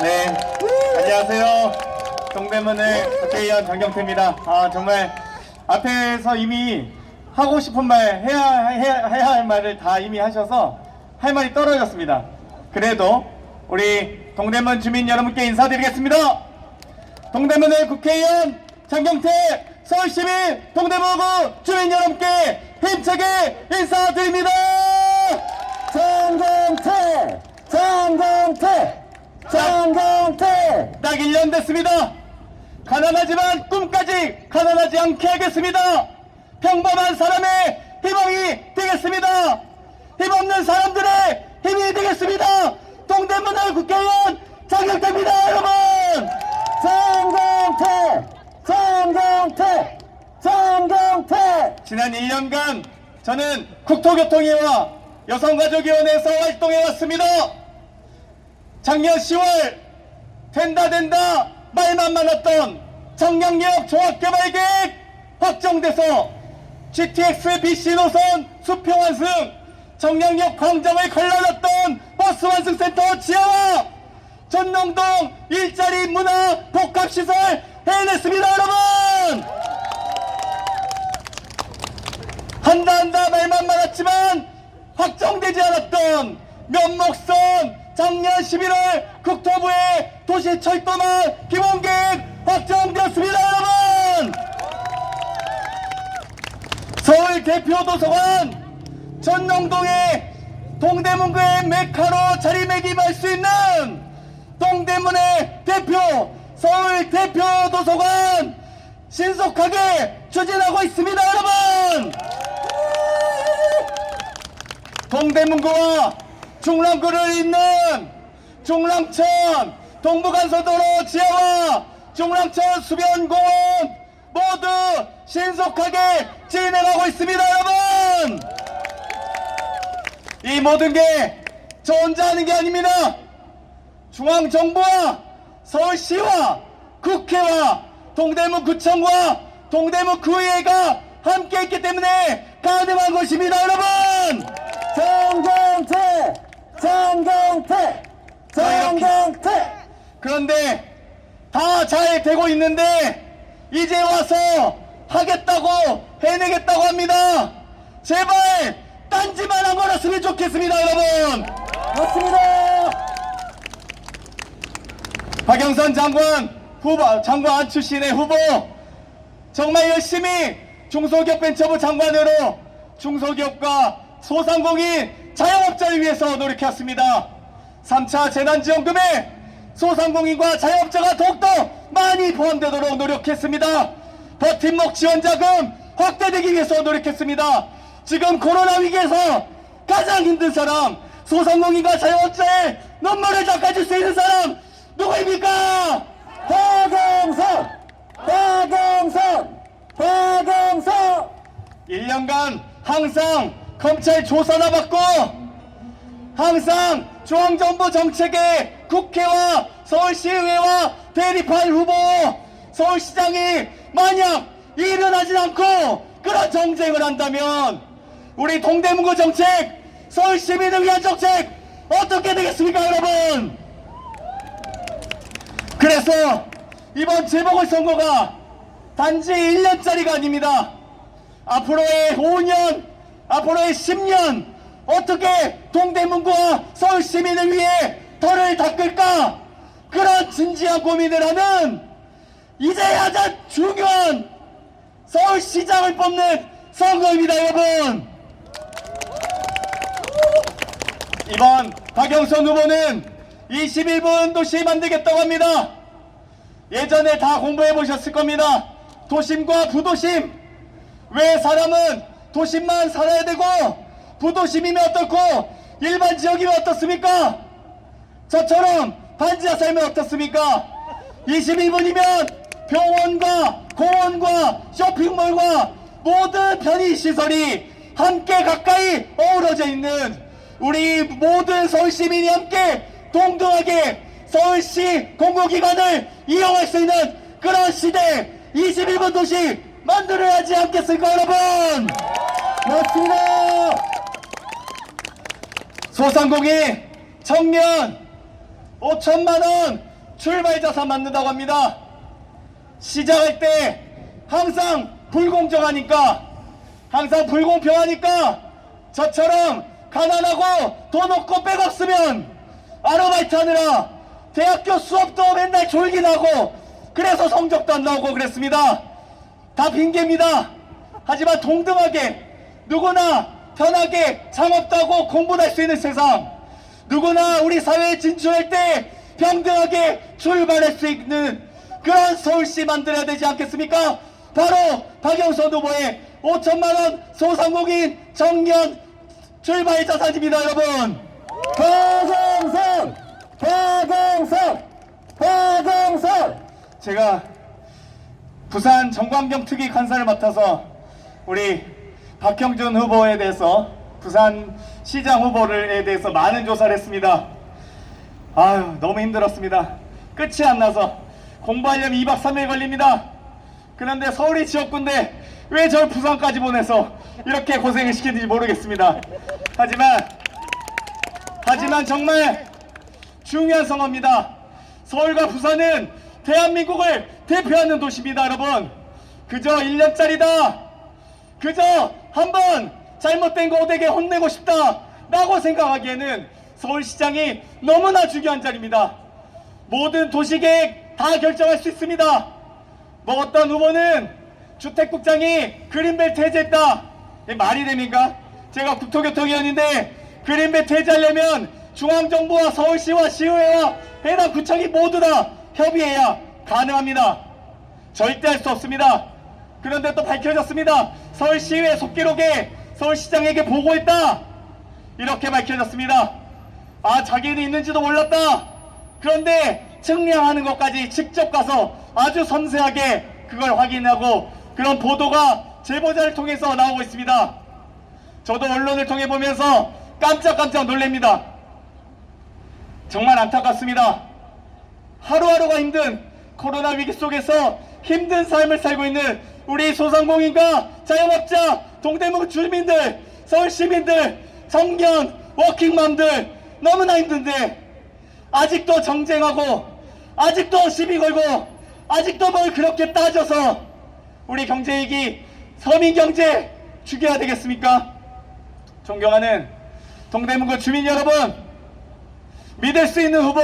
네, 안녕하세요. 동대문의 국회의원 장경태입니다. 아, 정말 앞에서 이미 하고 싶은 말, 해야, 해야, 해야 할 말을 다 이미 하셔서 할 말이 떨어졌습니다. 그래도 우리 동대문 주민 여러분께 인사드리겠습니다. 동대문의 국회의원 장경태 서울시민 동대문구 주민 여러분께 힘차게 인사드립니다. 장경태! 장경태! 장경태! 딱 1년 됐습니다. 가난하지만 꿈까지 가난하지 않게 하겠습니다. 평범한 사람의 희망이 되겠습니다. 힘 없는 사람들의 힘이 되겠습니다. 동대문의 국회의원 장경태입니다, 여러분! 장경태! 장경태! 장경태! 지난 1년간 저는 국토교통위와 여성가족위원회에서 활동해 왔습니다. 작년 10월 된다 된다 말만 많았던 청량역 종합개발 계획 확정돼서 GTX BC 노선 수평 완승 청량역 광장을 걸러놨던 버스 완승센터 지하와 전농동 일자리 문화 복합시설 해냈습니다 여러분! 한다 한다 말만 많았지만 확정되지 않았던 면목선 작년 11월 국토부의 도시 철도망 기본계획 확정되었습니다 여러분! 서울 대표 도서관 전농동의 동대문구의 메카로 자리매김할 수 있는 동대문의 대표 서울 대표 도서관 신속하게 추진하고 있습니다 여러분! 동대문구와 중랑구를 잇는 중랑천 동부간선도로 지하와 중랑천 수변공원 모두 신속하게 진행하고 있습니다 여러분! 이 모든 게 저 혼자 하는 게 아닙니다. 중앙정부와 서울시와 국회와 동대문 구청과 동대문 구의회가 함께 있기 때문에 가능한 것입니다 여러분! 장경태! 장경태! 장경태! 그런데 다 잘 되고 있는데 이제 와서 하겠다고 해내겠다고 합니다. 제발 딴지만 안 걸었으면 좋겠습니다, 여러분. 맞습니다! 박영선 장관 후보 장관 출신의 후보 정말 열심히 중소기업 벤처부 장관으로 중소기업과 소상공인 자영업자를 위해서 노력했습니다. 3차 재난지원금에 소상공인과 자영업자가 더욱더 많이 포함되도록 노력했습니다. 버팀목 지원자금 확대되기 위해서 노력했습니다. 지금 코로나 위기에서 가장 힘든 사람 소상공인과 자영업자의 눈물을 닦아줄 수 있는 사람 누구입니까? 박영선! 박영선! 박영선! 1년간 항상 검찰 조사나 받고 항상 중앙정부 정책에 국회와 서울시의회와 대립할 후보 서울시장이 만약 일어나지 않고 그런 정쟁을 한다면 우리 동대문구 정책 서울 시민을 위한 정책 어떻게 되겠습니까 여러분 그래서 이번 재보궐선거가 단지 1년짜리가 아닙니다. 앞으로의 5년, 앞으로의 10년 어떻게 동대문구와 서울 시민을 위해 털을 닦을까 그런 진지한 고민을 하는 이제야 자 중요한 서울시장을 뽑는 선거입니다 여러분 이번 박영선 후보는 21분 도시 만들겠다고 합니다 예전에 다 공부해 보셨을 겁니다. 도심과 부도심. 왜 사람은 도심만 살아야 되고 부도심이면 어떻고 일반 지역이면 어떻습니까? 저처럼 반지하 살면 어떻습니까? 21분이면 병원과 공원과 쇼핑몰과 모든 편의시설이 함께 가까이 어우러져 있는 우리 모든 서울시민이 함께 동등하게 서울시 공공기관을 이용할 수 있는 그런 시대 21번 도시 만들어야 하지 않겠습니까 여러분 맞습니다! 소상공인 청년 5천만원 출발 자산 만든다고 합니다. 시작할 때 항상 불공정하니까 항상 불공평하니까 저처럼 가난하고 돈 없고 백 없으면 아르바이트 하느라 대학교 수업도 맨날 졸기 나고 그래서 성적도 안 나오고 그랬습니다. 다 핑계입니다. 하지만 동등하게 누구나 편하게 창업도 하고 공부도 할 수 있는 세상 누구나 우리 사회에 진출할 때 평등하게 출발할 수 있는 그런 서울시 만들어야 되지 않겠습니까? 바로 박영선 후보의 5천만원 소상공인 정년 출발 자산입니다 여러분 박영선! 박영선! 박영선! 제가 부산 정광경 특위 간사를 맡아서 우리 박형준 후보에 대해서 부산 시장 후보를에 대해서 많은 조사를 했습니다. 아유 너무 힘들었습니다. 끝이 안 나서 공부하려면 2박 3일 걸립니다. 그런데 서울이 지역구인데 왜 절 부산까지 보내서 이렇게 고생을 시키는지 모르겠습니다. 하지만 하지만 정말 중요한 선거입니다. 서울과 부산은 대한민국을 대표하는 도시입니다, 여러분. 그저 1년짜리다. 그저 한번 잘못된 거 오되게 혼내고 싶다. 라고 생각하기에는 서울시장이 너무나 중요한 자리입니다. 모든 도시계획 다 결정할 수 있습니다. 뭐 어떤 후보는 주택국장이 그린벨트 해제했다. 말이 됩니까? 제가 국토교통위원인데 그린벨트 해제하려면 중앙정부와 서울시와 시의회와 해당 구청이 모두 다 협의해야 가능합니다. 절대 할 수 없습니다. 그런데 또 밝혀졌습니다. 서울시의회 속기록에 서울시장에게 보고했다. 이렇게 밝혀졌습니다. 아, 자기는 있는지도 몰랐다. 그런데 측량하는 것까지 직접 가서 아주 섬세하게 그걸 확인하고 그런 보도가 제보자를 통해서 나오고 있습니다. 저도 언론을 통해 보면서 깜짝깜짝 놀랍니다. 정말 안타깝습니다. 하루하루가 힘든 코로나 위기 속에서 힘든 삶을 살고 있는 우리 소상공인과 자영업자, 동대문 주민들, 서울 시민들, 청년, 워킹맘들 너무나 힘든데 아직도 정쟁하고 아직도 시비 걸고 아직도 뭘 그렇게 따져서 우리 경제 위기 서민 경제 죽여야 되겠습니까? 존경하는 동대문구 주민 여러분 믿을 수 있는 후보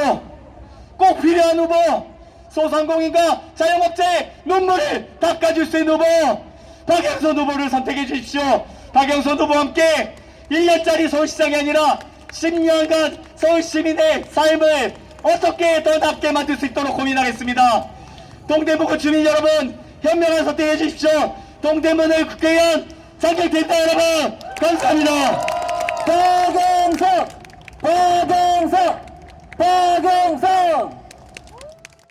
꼭 필요한 후보 소상공인과 자영업자의 눈물을 닦아줄 수 있는 후보 박영선 후보를 선택해 주십시오. 박영선 후보와 함께 1년짜리 서울시장이 아니라 10년간 서울시민의 삶을 어떻게 더 낫게 만들 수 있도록 고민하겠습니다. 동대문구 주민 여러분 현명한 선택해 주십시오. 동대문을 국회의원 선택됐다 여러분 감사합니다. 박영석 박영석 박영석